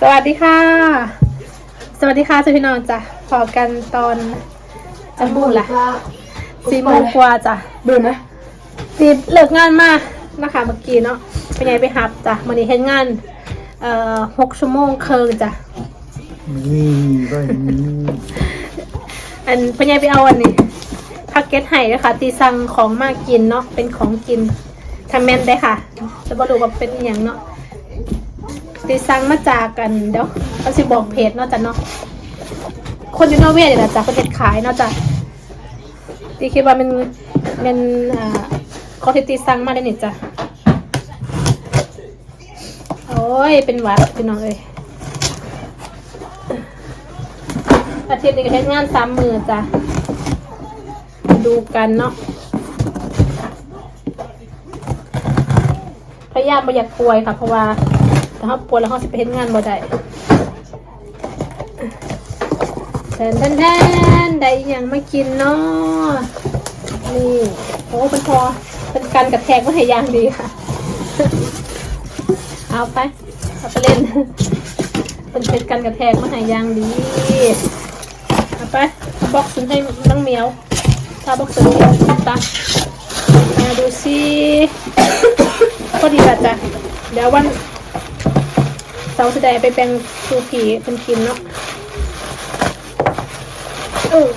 สวัสดีค่ะ สวัสดีค่ะจ้าพี่น้องจ้ะพอกันตอนจะบุญละสี่โมงกว่าจ้ะดูนะตีเลิกงานมานะคะเมื่อกี้เนาะเป็นไงไปหับจ้ะวันนี้เฮ็ดงานเอ่อหกชั่วโมงครึ่งจ้ะนี่ก็นี่อันเป็นไงไปเอาอันนี้พักเก็ตไห้ด้วยค่ะตีสั่งของมากินเนาะเป็นของกินทำแมนได้ค่ะจะบอกดูว่าเป็นอหย่างเนาะ ตีสั่งมาจากกันเดี๋ยวเขาสิบอกเพจเนาะจ้ะเนาะคนอยู่นอร์เวย์เนี่ยนะจ้ะประเทศขายเนาะจ้ะตีคิดว่ามันมันอ่าเขาที่ตีสั่งมาได้นี่จ้ะโอ้ยเป็นหวัดพี่น้องเอ้ยอาทิตย์นี้ก็เฮ็ดงานสามมือจ้ะดูกันเนาะพยายามไม่อยากป่วยค่ะเพราะว่า ถ้าเขาป่วยแล้วเขาสิไปเฮ็ดงานบ่ได้แทนแทนแทนได้อหยังมากินเนาะนี่โอ้เป็นพอเป็นการกระแทกว่าให้ยางดีค่ะ เอาไปเอาไปเล่นเป็นเป็นการกระแทกมาให้ยางดีเอาไปบล็อกซ์ให้น้องเหมียวถ้าบล็อกซ์นี้ตามาดูสิก็ดีละจ้ะเดี๋ยววัน เสาร์จะได้ไปแปลงซูผีเป็นกินเนาะเออ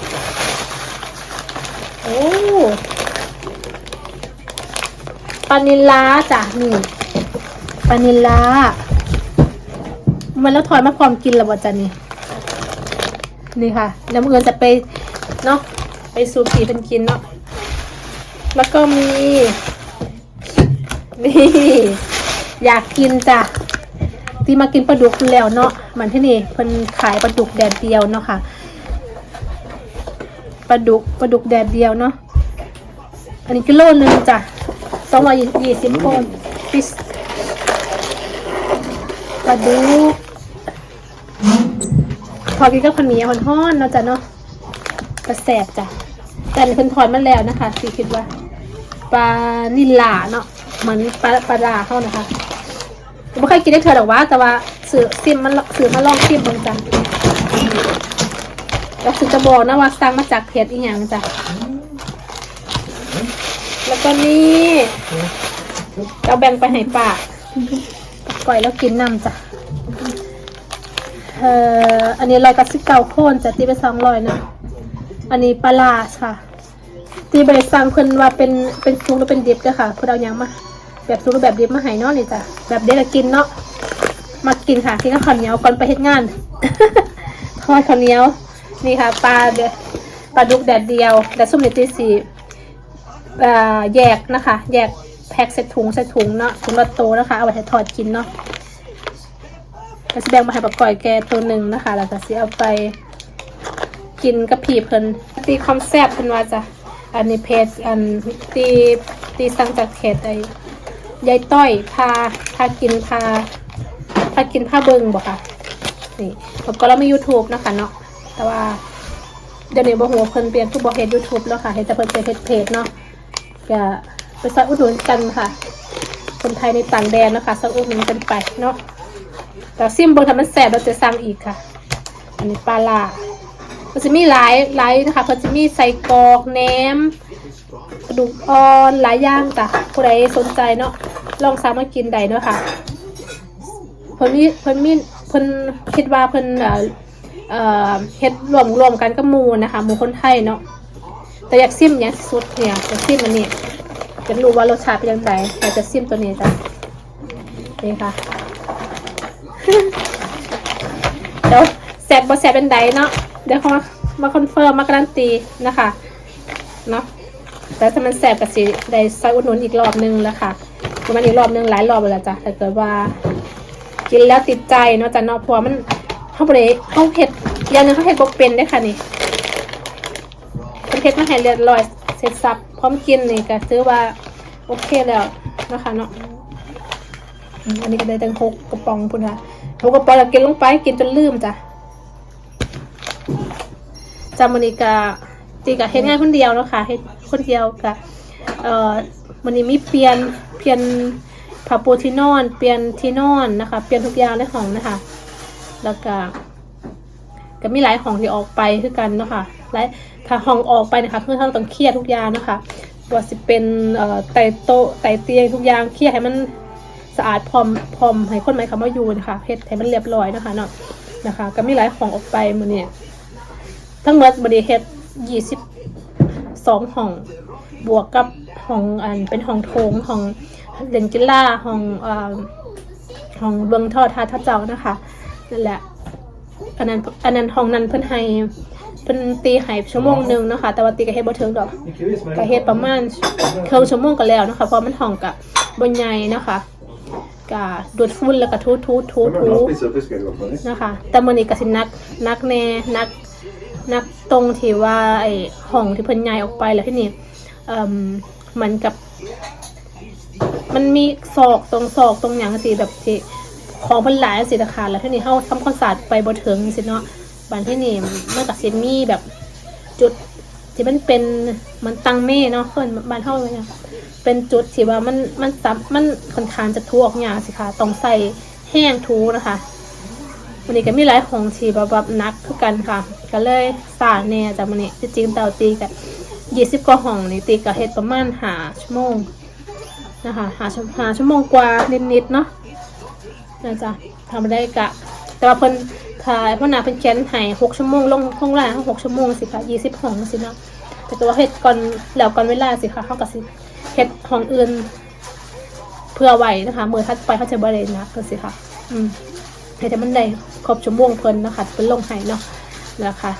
โอ้ปานิลาจ้ะนี่ปานิลามันแล้วถอยมาพร้อมกินแล้วบ่จ้ะนี่นี่ค่ะแล้วเงินจะไปเนาะไปสูบผีเป็นกินเนาะแล้วก็มีนี่อยากกินจ้ะ ที่มากินปลาดุกแล้วเนาะมันที่นี่เพิ่นขายปลาดุกแดดเดียวเนาะค่ะปลาดุกปลาดุกแดดเดียวเนาะอันนี้กิโลนึงจ้ะสองร้อยยี่สิบคนฟิสปลาดุกพอกินกับข้าวเหนียวฮ้อนๆเนาะจ้ะเนาะกระแสบจ้ะแต่นเพิ่นถอนมาแล้วนะคะสีคิดว่าปลานิลาเนาะเหมือนปลาปลาดาเขานะคะ ไม่เคยกินได้เธอหรอกว่า แต่ว่าสื่อซิมมันสื่อมาลองซิมเบิ่งจ้ะแล้วสื่อจะบอกนะว่าสั่งมาจากเพจอีหยังจ้ะแล้วก็นี่เราแบ่งไปให้ป้าก่อยแล้วกินน้ำจ้ะเอ่ออันนี้ร้อยกับสิเก้าโคนจะตีไปสองร้อยนะอันนี้ปลาลาค่ะตีบริสั่งเพิ่นว่าเป็นเป็นซุปหรือเป็นดิบด้อค่ะเพิ่นเอายังมา แบบซุปหรือแบบดิบมาให้เนาะนี่จ้ะแบบเด็กกินเนาะมากินค่ะกินกับข้าวเหนียวก่อนไปเฮ็ดงานทอดข้าวเหนียว นี่ค่ะปลาเดปลาดุกแดดเดียวแต่ส้มนี่ตีสีแยกนะคะ แยกแพ็คใส่ถุงใส่ถุงเนาะถุงละโตนะคะเอาไว้ทอดกินเนาะก็สิแบงมาให้ปะก่อยแกตัวหนึ่งนะคะ แล้วก็สิเอาไปกินกับผีเพิ่นตีคอมแซบเพิ่นว่าจ้ะอันนี้เพจอันตีตีสั่งจากเพจไอ้ ยายต้อยพาพากินพาพากินพาเบิงบอกค่ะนี่ผมก็เราไม่ YouTube นะคะเนาะแต่ว่าเดี๋ยวนี้บ่ฮู้ว่าเพิ่นเปลี่ยนทุกบ่เฮ็ด YouTube แล้วค่ะเฮ็ดแต่เพิ่นเป็นเพจเพจเนาะก็ไปซักอุดหนุนกันค่ะ คนไทยในต่างแดนนะคะซักอุดหนุนกันไปเนาะแต่ซิมเบอร์ทำมันแสบเราจะสั่งอีกค่ะ อันนี้ปลาล่ามันจะมีหลายหลายนะคะมันจะมีใส่กอกแหนม กระดูกอ่อนหลายอย่างจ้ะผู้ใดสนใจเนาะลองสามารถกินได้เนาะค่ะเพิ่นมีเพิ่นมีเพิ่นคิดว่าเพิ่นเอ่อเฮ็ดรวมรวมกันกับหมูนะคะหมูคนไทยเนาะแต่อยากซิมอย่างสุดเนี่ยอยากซิมอันนี้จะรู้ว่ารสชาติเป็นยังไงอยากจะซิมตัวนี้จ้ะนี่ค่ะเดี๋ยวแซบบ่แซบเป็นไดเนาะเดี๋ยวเขามาคอนเฟิร์มมาการันตีนะคะเนาะ แต่ถ้ามันแซบก็สิได้ใส่อุดหนุนอีกรอบนึงแล้วค่ะประมาณอีกรอบนึงหลายรอบแล้วจ้ะถ้าเกิดว่า กินแล้วติดใจเนาะจ้ะเนาะเพราะว่ามันเขาบ่ได้เขาเผ็ดอย่างนึงเขาเผ็ดบ่เป็นได้ค่ะนี่เป็นเผ็ดมาให้เรียบร้อยเสร็จสับพร้อมกินนี่ก็ถือว่าโอเคแล้วนะคะเนาะอันนี้ก็ได้ตั้งหกกระป๋องพุ่นค่ะหกกระป๋องแล้วกินลงไปกินจนลืมจ้ะจำมันนี้กะตีกะเฮ็ดง่านคนเดียวเนาะค่ะเฮ็ด คนเดียวกะเอ่อมันนี้มีเปลี่ยนเปลี่ยนผ้าปูที่นอนเปลี่ยนที่นอนนะคะ เปลี่ยนทุกอย่างในห้องนะคะ แล้วก็ก็มีหลายห้องที่ออกไปคือกันเนาะค่ะและถ้าห้องออกไปนะคะคือเรานต้องเคลียร์ทุกอย่างเนาะคะว่าสิเป็นเอ่อไต่โต๊ะไต่เตียงทุกอย่างเคลียร์ให้มันสะอาดพร้อมพร้อมให้คนใหม่เขามาอยู่นะคะเฮ็ดให้มันเรียบร้อยนะคะเนาะนะคะ ก็มีหลายห้องออกไปมื้อนี้ทั้งหมดบริเฮ็ดยี่สิบ สองห้อง บวกกับห้องอันเป็นห้องโถงห้องเล่นกีฬาห้องเอ่อของเบืองทอดทาทัเจ้านะคะนั่นแหละอันนั้นอันนั้นห้องนั้นเพิ่นให้เพิ่นตีให้ชั่วโมงหนึงนะคะแต่ว่าตีก็เฮ็ดบ่ถึงดอกก็เฮ็ดประมาณครึ่งชั่วโมงก็แล้วนะคะเพราะมันห้องก็บ่ใหญ่นะคะก็ดูดฝุ่นแล้วก็ทูทูทูทูนะคะ แต่มื้อนี้ก็สินักนักแน่นัก นักตรงที่ว่าไอ้ห้องที่เพิ่นย้ายออกไปแล้วที่นี่เอ่มมือนกับ มันมีศอกตรงศอกตรงหยังสิแบบที่ของมันหลายสิราคาแล้วที่นี่เฮาทำความสะอาดไปบ่ถึงสิเนาะบานที่นี่มันก็สิมีแบบจุดที่มันเป็นมันตังเม่เนาะเพิ่นบ้านเฮาเลยเนี่ยเป็นจุดที่ว่ามันมันซับมันค่อนข้างจะทั่วออกยาสิค่ะต้องใส่แห้งทูนะคะ วันนี้ก็มีหลายของที่แบบแบบนักคือกันค่ะ ก็เลยสาแน่จากมันนี้ที่จริงเตาตีกันยี่สิบกว่าห้องนี่ตีกับเฮ็ดประมาณหาชั่วโมงนะคะหาชหาชั่วโมงกว่านิดๆเนาะนะจ๊ะทำได้กะ แต่ว่าเพิ่นถ่ายพ่อนาเพิ่นเขียนให้หกชั่วโมงลงห้องแรกหกชั่วโมงสิค่ะยี่สิบห้องสิเนาะแต่ตัวาเฮ็ดก่อนแล้วก่อนเวลาสิค่ะเขาก็สิเฮ็ดห้องอื่น เพื่อไว้นะคะมือทัดไปเขาจะบริเวณนะก็สิค่ะ อืม ให้แต่มันได้ครบชั่วโมงเพิ่นนะคะเพิ่นลงให้เนาะนะคะ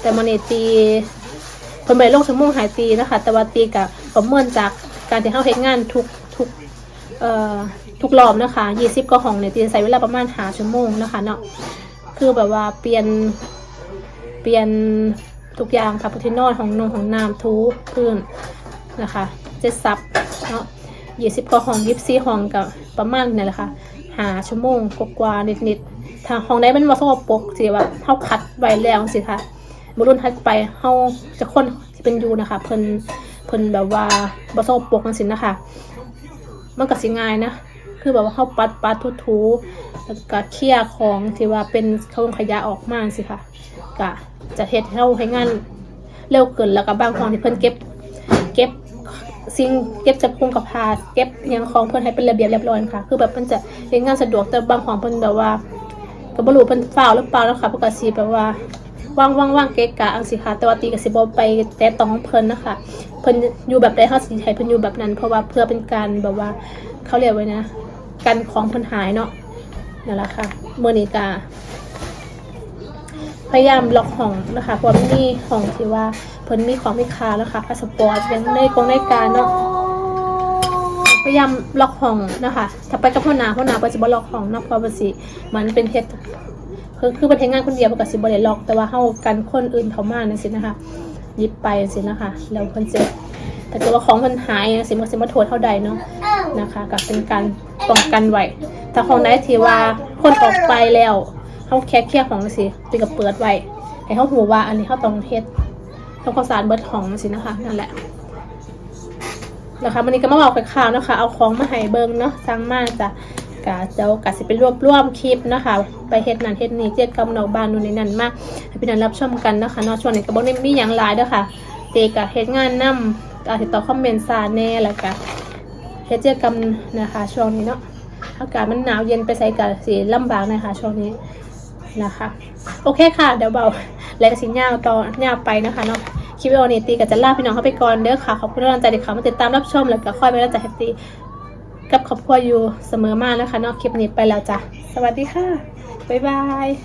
แต่มันนี่ตีเพิ่นไปลงชั่วโมงหายตีนะคะ แต่ว่าตีกับประเมินจากการที่เขาเฮ็ดงานทุกทุกเอ่อทุกรอบนะคะยี่สิบก็ห้องเนี่ยตีใช้เวลาประมาณหาชั่วโมงนะคะเนาะคือแบบว่าเปลี่ยนเปลี่ยนทุกอย่างค่ะพุทินอนของนงของน้ำทูพื้นนะคะเจ็ดซับเนาะยี่สิบก็ห้องยิบซี่ห้องกับประมาณนี่แหละค่ะ หาชั่วโมงกว่าๆนิดๆทาห้องได้มันมาสกปรกสิว่าเขาคัดไว้แล้วสิค่ะบรุ่นทัดไปเฮาจะคนที่เป็นอยูนะคะ เพิ่นเพิ่นแบบว่าบ่โซปกจังซี่นะคะมันก็สิง่ายนะคือแบบว่าเฮาปัดปัดทุทูๆแล้วก็เคลียร์ของที่ว่าเป็นเขาขยะออกมาสิค่ะก็จะเฮ็ดให้เฮาให้งานเร็วขึ้นแล้วก็บางของที่เพิ่นเก็บ สิ่งเก็บจับคุงกับพาเก็บอิหยังของเพิ่นให้เป็นระเบียบเรียบร้อยค่ะ คือแบบมันจะเฮ็ดงานสะดวกแต่บางของเพิ่นแบบว่าก็บ่รู้เพิ่นฟ้าหรือเปล่าแล้วค่ะปกติแบบว่าว่างว่างว่างเกะกะอังสิค่ะแต่ว่าตีกับสิบไปแต่ต้องเพิ่นนะคะเพิ่นอยู่แบบใดเฮาสิให้เพิ่นอยู่แบบนั้น เพราะว่าเพื่อเป็นการแบบว่าเขาเรียกไว้นะกันของเพิ่นหายเนาะนั่นแหละค่ะเมื้อนี้ก็ พยายามล็อกห้องนะคะเพราะมีห้องที่ว่าเพิ่นมีของมีค่าแล้วค่ะพาสปอร์ตยังในกงในการเนาะพยายามล็อกห้องนะคะ ถ้าไปกับพ่อนาพ่อนาก็จะบ่ล็อกห้องเนาะเพราะว่าสิมันเป็นเฮ็ดคือคือประเทศงานคนเดียวมันก็สิบ่ได้ล็อกแต่ว่าเฮากันคนอื่นเข้ามานั่นสินะคะยิบไปสินะคะแล้วเพิ่นสิถ้าเกิดว่าของเพิ่นหายจังซี่มันก็สิมาโทษเฮาได้เนาะนะคะก็เป็นการป้องกันไว้ถ้าของไหนที่ว่าคนออกไปแล้ว เฮาแค่เคลียร์ของจังซี่ตีก็เปิดไว้ให้เฮาฮู้ว่าอันนี้เฮาต้องเฮ็ดทำความสะอาดเบิดของจังซี่นะคะนั่นแหละนะคะวันนี้ก็มาบอกข่าวนะคะ เอาของมาให้เบิงเนาะสั่งมาจ้ะกะเจ้ากะสิไปรวบรวมคลิปนะคะ ไปเฮ็ดนั่นเฮ็ดนี่เจ็ดกำนอกบ้านนู่นนี่นั่นมากให้พี่นันรับชมกันนะคะเนาะช่วงนี้ก็บ่ได้มีหยังหลายเด้อค่ะเจกะเฮ็ดงานนํอาติดต่อคอมเมนต์ซาแน่แล้วก็เฮ็ดเจ็ดกำนะคะ ช่วงนี้เนาะอากาศมันหนาวเย็นไปใส่กะสิลำบากนะคะช่วงนี้ นะคะ โอเคค่ะ เดี๋ยวเบาและสิยาวต่อยาวไปนะคะเนาะคลิปวิดีโอนี้ตีกับจะลาพี่น้องเข้าไปก่อนเด้อค่ะ ขอบคุณทุกกำลังใจที่เขามาติดตามรับชมแล้วก็คอยไปแล้วจะแฮปปี้กับครอบครัวอยู่เสมอมานะคะเนอกคลิปนี้ไปแล้วจ้ะสวัสดีค่ะบ๊ายบาย